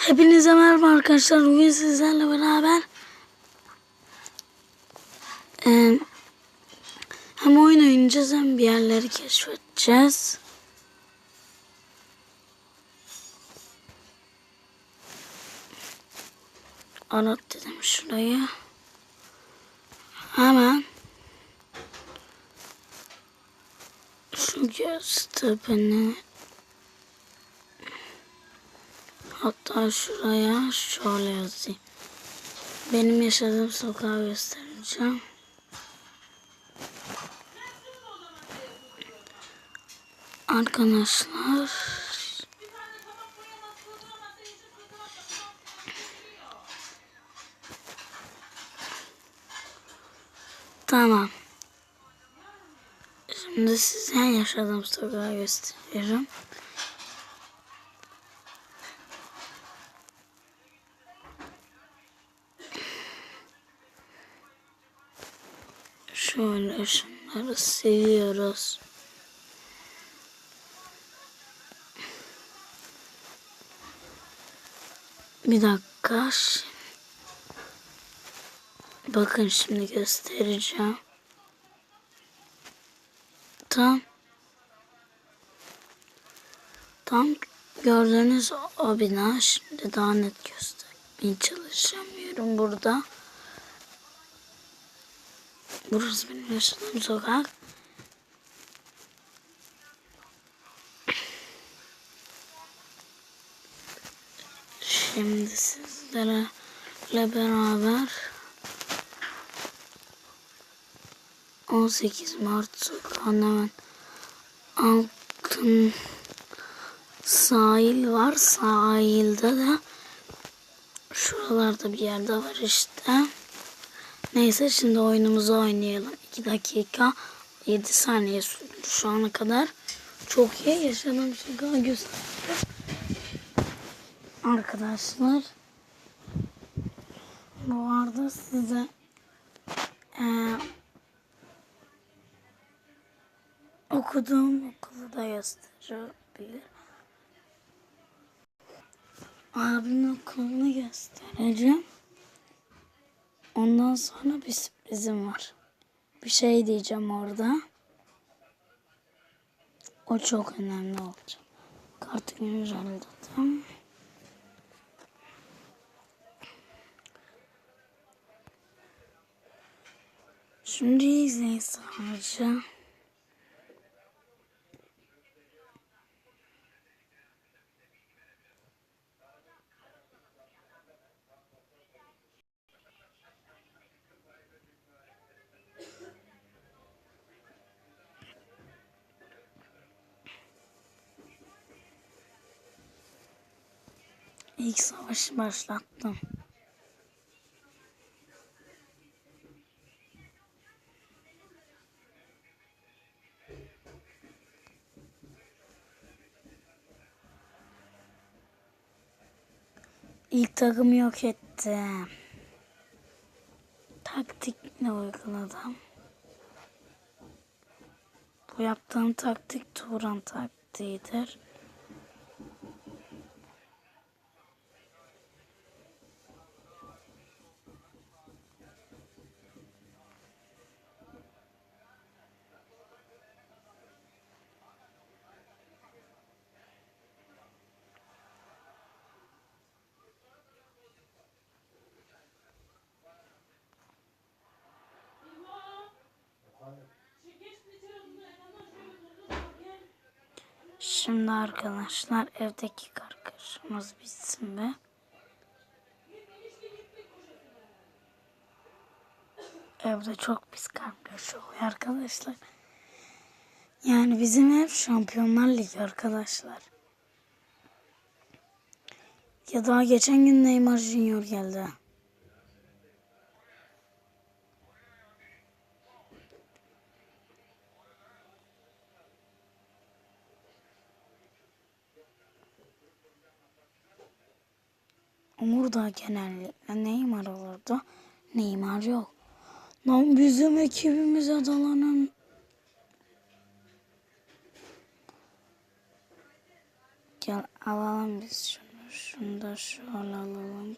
Hepinize merhaba arkadaşlar. Bugün sizlerle beraber eee, hem oyun oynayacağız hem bir yerleri keşfedeceğiz. Arat dedim şurayı. Hemen şu Göztepe'nin Hatta şuraya şöyle yazayım. Benim yaşadığım sokağı göstereceğim. Arkadaşlar Tamam. Şimdi size yaşadığım sokağı gösteriyorum. Şunları seviyoruz. Bir dakika. Bakın şimdi göstereceğim. Tam tam gördüğünüz o bina şimdi daha net göstermeye çalışamıyorum burada. Burası benim yaşadığım sokak. Şimdi sizlerle beraber 18 Mart sokağın hemen altın sahil var. Sahilde de şuralarda bir yerde var işte. Neyse şimdi oyunumuzu oynayalım. 2 dakika 7 saniye sürdü şu ana kadar. Çok iyi yaşadığım sokağı gösteriyor. Arkadaşlar. Bu arada size eee okuduğum okulu da gösterebilir. Abimin okulunu göstereceğim. Ondan sonra bir sürprizim var. Bir şey diyeceğim orada. O çok önemli olacak. Kartı güncelledim. Şimdi izleyin sadece. İlk savaşı başlattım. İlk takımı yok ettim. Taktik ne uyguladım? Bu yaptığım taktik Turan taktiğidir. Şimdi arkadaşlar evdeki kargaşamız bitsin be. Evde çok pis kargaşa oluyor arkadaşlar. Yani bizim ev Şampiyonlar Ligi arkadaşlar. Ya daha geçen gün Neymar Junior geldi. Burada genellikle Neymar olurdu. Neymar yok. Lan bizim ekibimize dalanan Gel alalım biz şunu. Şu. Şunu da şöyle alalım.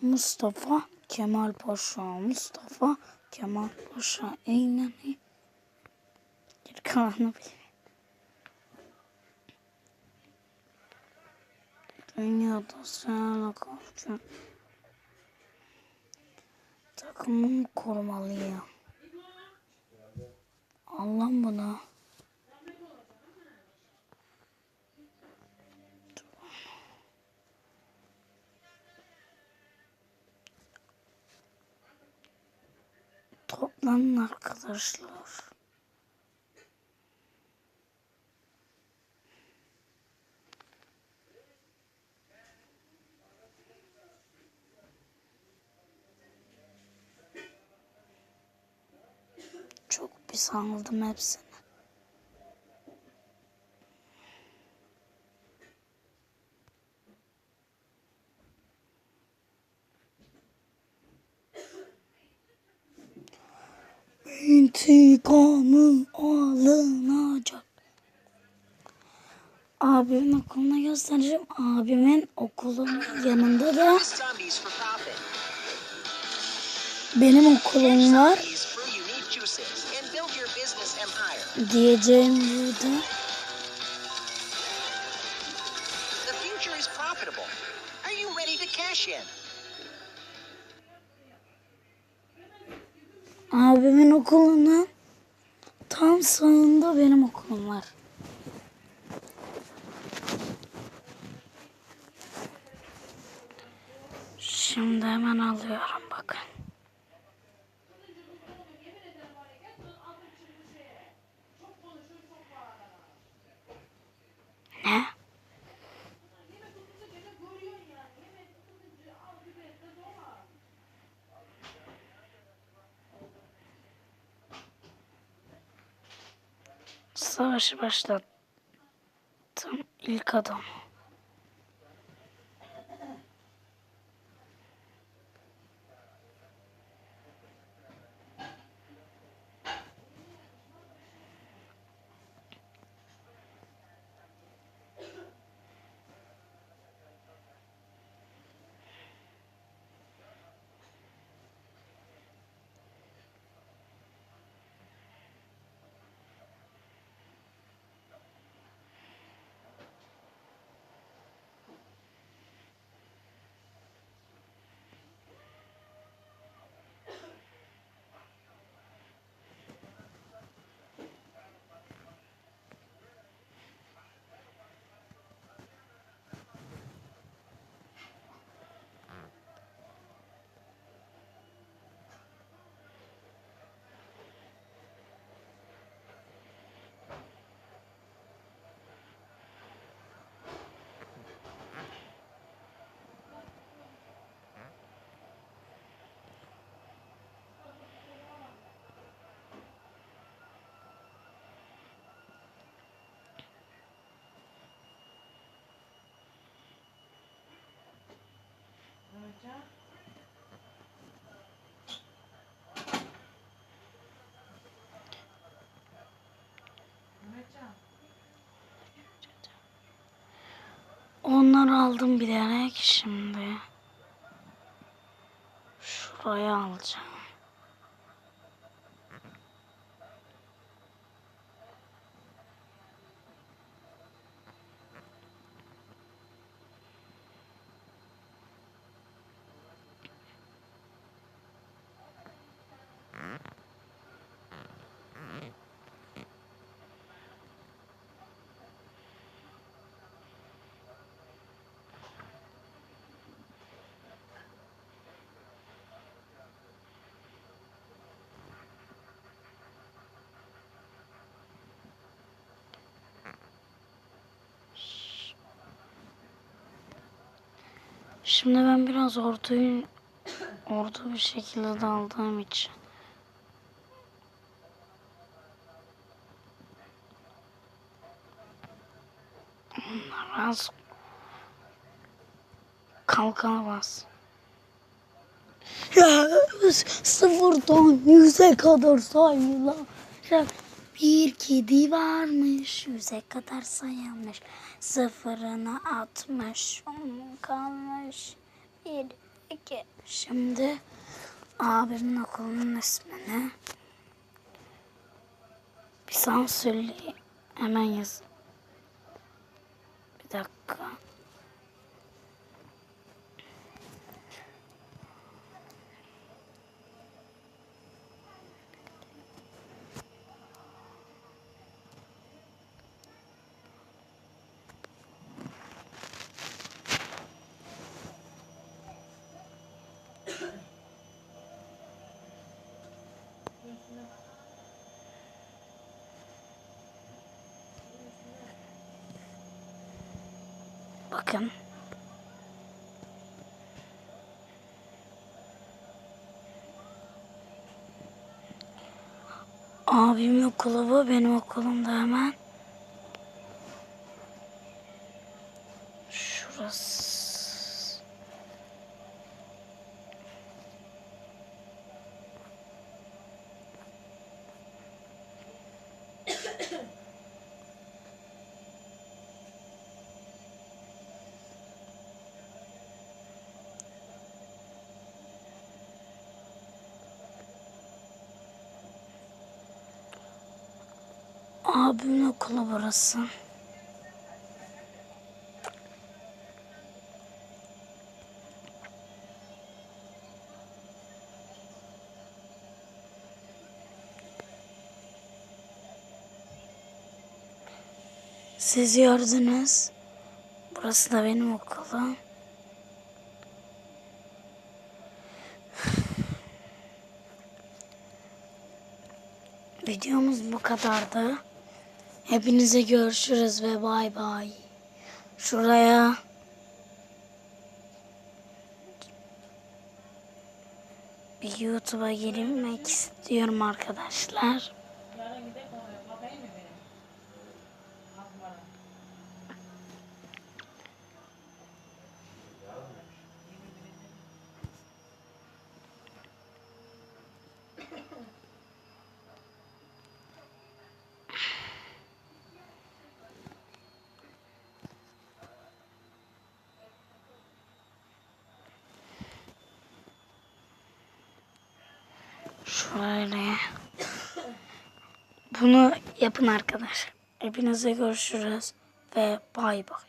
Mustafa Kemal Paşa, Mustafa Kemal Paşa, Eyneni. Geri bilmiyorum. Dünyada sana karşı takımımı korumalıyım. Allah'ım buna. Toplanın arkadaşlar. Çok pis aldım hepsini. İntikamı alınacak. Abimin okuluna göstereceğim. Abimin okulun yanında da benim okulum var. Cash in? Abimin okulunun tam sağında benim okulum var. Şimdi hemen alıyorum bakın. Ne? Savaşı başlattım ilk adam. Onları aldım bilerek şimdi. Şuraya alacağım. Şimdi ben biraz orduyu ordu bir şekilde daldığım için onlar az bas. Ya, sıfırdan yüze kadar sayılar. Bir kedi varmış, yüze kadar sayılmış. Sıfırına atmış, onun kalmış. Bir, iki. Şimdi abimin okulunun ismini bir sansürleyeyim. Hemen yaz. Bir dakika. Bakın. Abimin okulu bu. Benim okulum da hemen. Abimin okulu burası. Siz gördünüz. Burası da benim okulum. Videomuz bu kadardı. Hepinize görüşürüz ve bay bay. Şuraya bir YouTube'a girmek istiyorum arkadaşlar. Şöyle. Bunu yapın arkadaşlar. Hepinize görüşürüz ve bay bay.